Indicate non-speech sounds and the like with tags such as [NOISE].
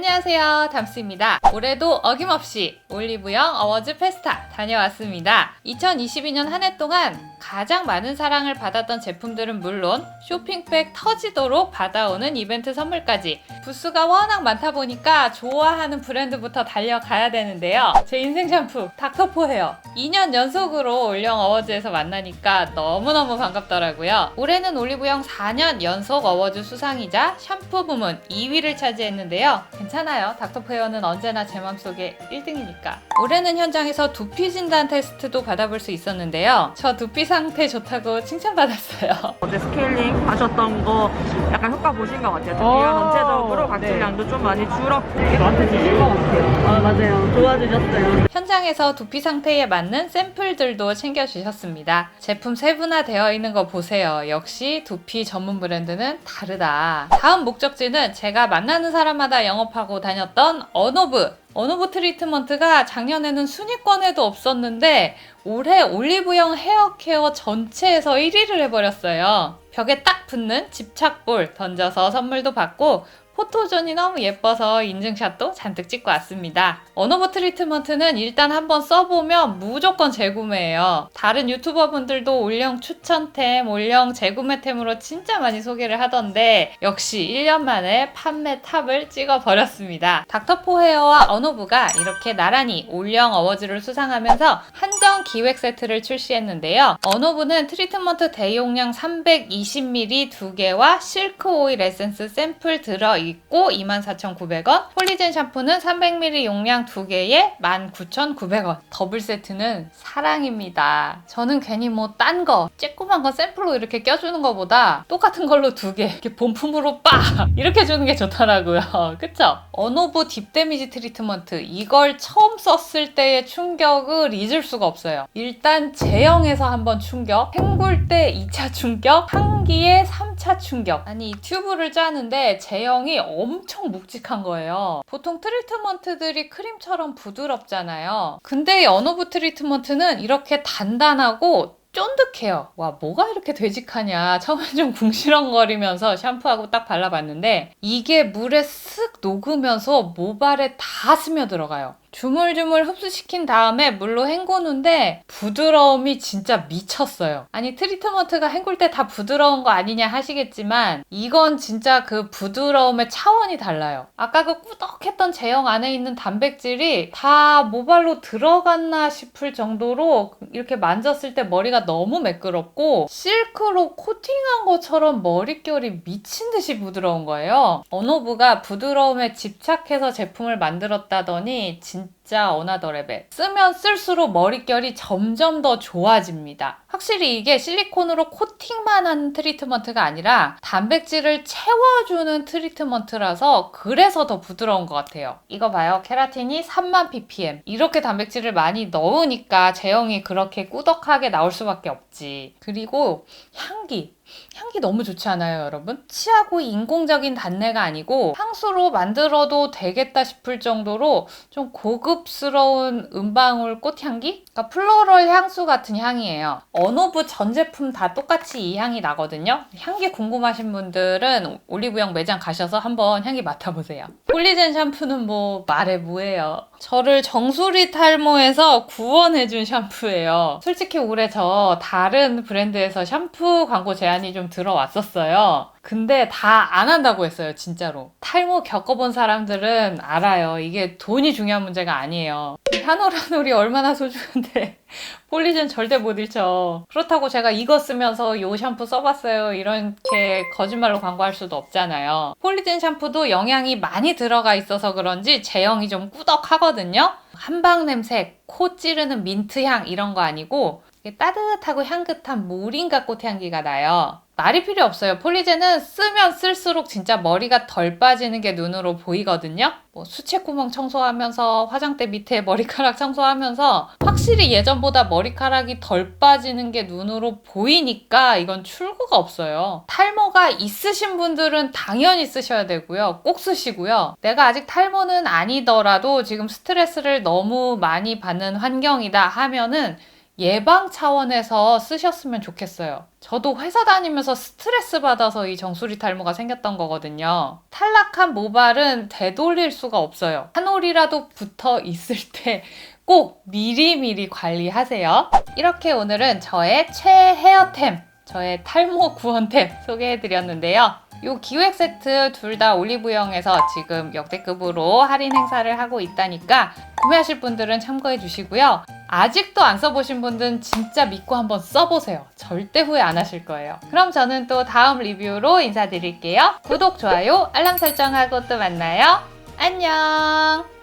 안녕하세요. 담스입니다. 올해도 어김없이 올리브영 어워즈 페스타 다녀왔습니다. 2022년 한 해 동안 가장 많은 사랑을 받았던 제품들은 물론 쇼핑백 터지도록 받아오는 이벤트 선물까지 부스가 워낙 많다 보니까 좋아하는 브랜드부터 달려가야 되는데요. 제 인생 샴푸 닥터포 헤어 2년 연속으로 올영 어워즈에서 만나니까 너무너무 반갑더라고요. 올해는 올리브영 4년 연속 어워즈 수상이자 샴푸 부문 2위를 차지했는데요. 괜찮아요. 닥터포 헤어는 언제나 제 맘속에 1등이니까. 올해는 현장에서 두피 진단 테스트도 받아볼 수 있었는데요. 저 두피 상태 좋다고 칭찬받았어요. 어제 스케일링 하셨던 거 약간 효과 보신 것 같아요. 어, 두피가 전체적으로 각질량도 좀 많이 줄었고 저한테 주신 것 같아요. 아 맞아요. 도와주셨어요. 현장에서 두피 상태에 맞는 샘플들도 챙겨주셨습니다. 제품 세분화되어 있는 거 보세요. 역시 두피 전문 브랜드는 다르다. 다음 목적지는 제가 만나는 사람마다 영업하고 다녔던 언오브. 언오브 트리트먼트가 작년에는 순위권에도 없었는데 올해 올리브영 헤어케어 전체에서 1위를 해버렸어요. 벽에 딱 붙는 집착볼 던져서 선물도 받고 포토존이 너무 예뻐서 인증샷도 잔뜩 찍고 왔습니다. 언어버 트리트먼트는 일단 한번 써보면 무조건 재구매해요. 다른 유튜버 분들도 올영 추천템, 올영 재구매템으로 진짜 많이 소개를 하던데 역시 1년 만에 판매 탑을 찍어버렸습니다. 닥터포 헤어와 언어부가 이렇게 나란히 올영 어워즈를 수상하면서 한정 기획 세트를 출시했는데요. 언어부는 트리트먼트 대용량 320ml 두 개와 실크 오일 에센스 샘플 들어 있고 24,900원. 폴리젠 샴푸는 300ml 용량 두 개에 19,900원. 더블 세트는 사랑입니다. 저는 괜히 뭐 딴 거, 쬐꼬만 거 샘플로 이렇게 껴주는 것보다 똑같은 걸로 두 개, 이렇게 본품으로 빡! 이렇게 주는 게 좋더라고요. [LAUGHS] 그쵸? 언오브 딥 데미지 트리트먼트. 이걸 처음 썼을 때의 충격을 잊을 수가 없어요. 일단 제형에서 한번 충격, 헹굴 때 2차 충격, 향기에 3 차 충격. 아니, 이 튜브를 짜는데 제형이 엄청 묵직한 거예요. 보통 트리트먼트들이 크림처럼 부드럽잖아요. 근데 이 언오브 트리트먼트는 이렇게 단단하고 쫀득해요. 와, 뭐가 이렇게 되직하냐. 처음엔 좀 궁시렁거리면서 샴푸하고 딱 발라봤는데 이게 물에 쓱 녹으면서 모발에 다 스며들어가요. 주물주물 흡수시킨 다음에 물로 헹구는데 부드러움이 진짜 미쳤어요. 아니 트리트먼트가 헹굴 때 다 부드러운 거 아니냐 하시겠지만 이건 진짜 그 부드러움의 차원이 달라요. 아까 그 꾸덕했던 제형 안에 있는 단백질이 다 모발로 들어갔나 싶을 정도로 이렇게 만졌을 때 머리가 너무 매끄럽고 실크로 코팅한 것처럼 머릿결이 미친 듯이 부드러운 거예요. 언어부가 부드러움에 집착해서 제품을 만들었다더니 진 Mm-hmm. 짜 어나더 레벨. 쓰면 쓸수록 머릿결이 점점 더 좋아집니다. 확실히 이게 실리콘으로 코팅만 한 트리트먼트가 아니라 단백질을 채워주는 트리트먼트라서 그래서 더 부드러운 것 같아요. 이거 봐요. 케라틴이 3만 ppm. 이렇게 단백질을 많이 넣으니까 제형이 그렇게 꾸덕하게 나올 수밖에 없지. 그리고 향기. 향기 너무 좋지 않아요, 여러분? 치하고 인공적인 단내가 아니고 향수로 만들어도 되겠다 싶을 정도로 좀 고급 스러운 은방울 꽃향기? 그러니까 플로럴 향수 같은 향이에요. 언오브 전 제품 다 똑같이 이 향이 나거든요. 향기 궁금하신 분들은 올리브영 매장 가셔서 한번 향기 맡아보세요. 폴리젠 샴푸는 뭐 말해 뭐해요. 저를 정수리 탈모에서 구원해준 샴푸예요. 솔직히 올해 저 다른 브랜드에서 샴푸 광고 제안이 좀 들어왔었어요. 근데 다 안 한다고 했어요, 진짜로. 탈모 겪어본 사람들은 알아요. 이게 돈이 중요한 문제가 아니에요. 한올 한올이 얼마나 소중한데. 폴리젠 절대 못 잃죠. 그렇다고 제가 이거 쓰면서 요 샴푸 써봤어요. 이렇게 거짓말로 광고할 수도 없잖아요. 폴리젠 샴푸도 영양이 많이 들어가 있어서 그런지 제형이 좀 꾸덕하거든요. 한방 냄새, 코 찌르는 민트향 이런 거 아니고 따뜻하고 향긋한 모링가 꽃향기가 나요. 말이 필요 없어요. 폴리젠은 쓰면 쓸수록 진짜 머리가 덜 빠지는 게 눈으로 보이거든요. 뭐 수채 구멍 청소하면서 화장대 밑에 머리카락 청소하면서 확실히 예전보다 머리카락이 덜 빠지는 게 눈으로 보이니까 이건 출구가 없어요. 탈모가 있으신 분들은 당연히 쓰셔야 되고요. 꼭 쓰시고요. 내가 아직 탈모는 아니더라도 지금 스트레스를 너무 많이 받는 환경이다 하면은 예방 차원에서 쓰셨으면 좋겠어요. 저도 회사 다니면서 스트레스 받아서 이 정수리 탈모가 생겼던 거거든요. 탈락한 모발은 되돌릴 수가 없어요. 한 올이라도 붙어 있을 때 꼭 미리미리 관리하세요. 이렇게 오늘은 저의 최헤어템, 저의 탈모 구원템 소개해드렸는데요. 요 기획 세트 둘 다 올리브영에서 지금 역대급으로 할인 행사를 하고 있다니까 구매하실 분들은 참고해 주시고요. 아직도 안 써보신 분들은 진짜 믿고 한번 써보세요. 절대 후회 안 하실 거예요. 그럼 저는 또 다음 리뷰로 인사드릴게요. 구독, 좋아요, 알람 설정하고 또 만나요. 안녕!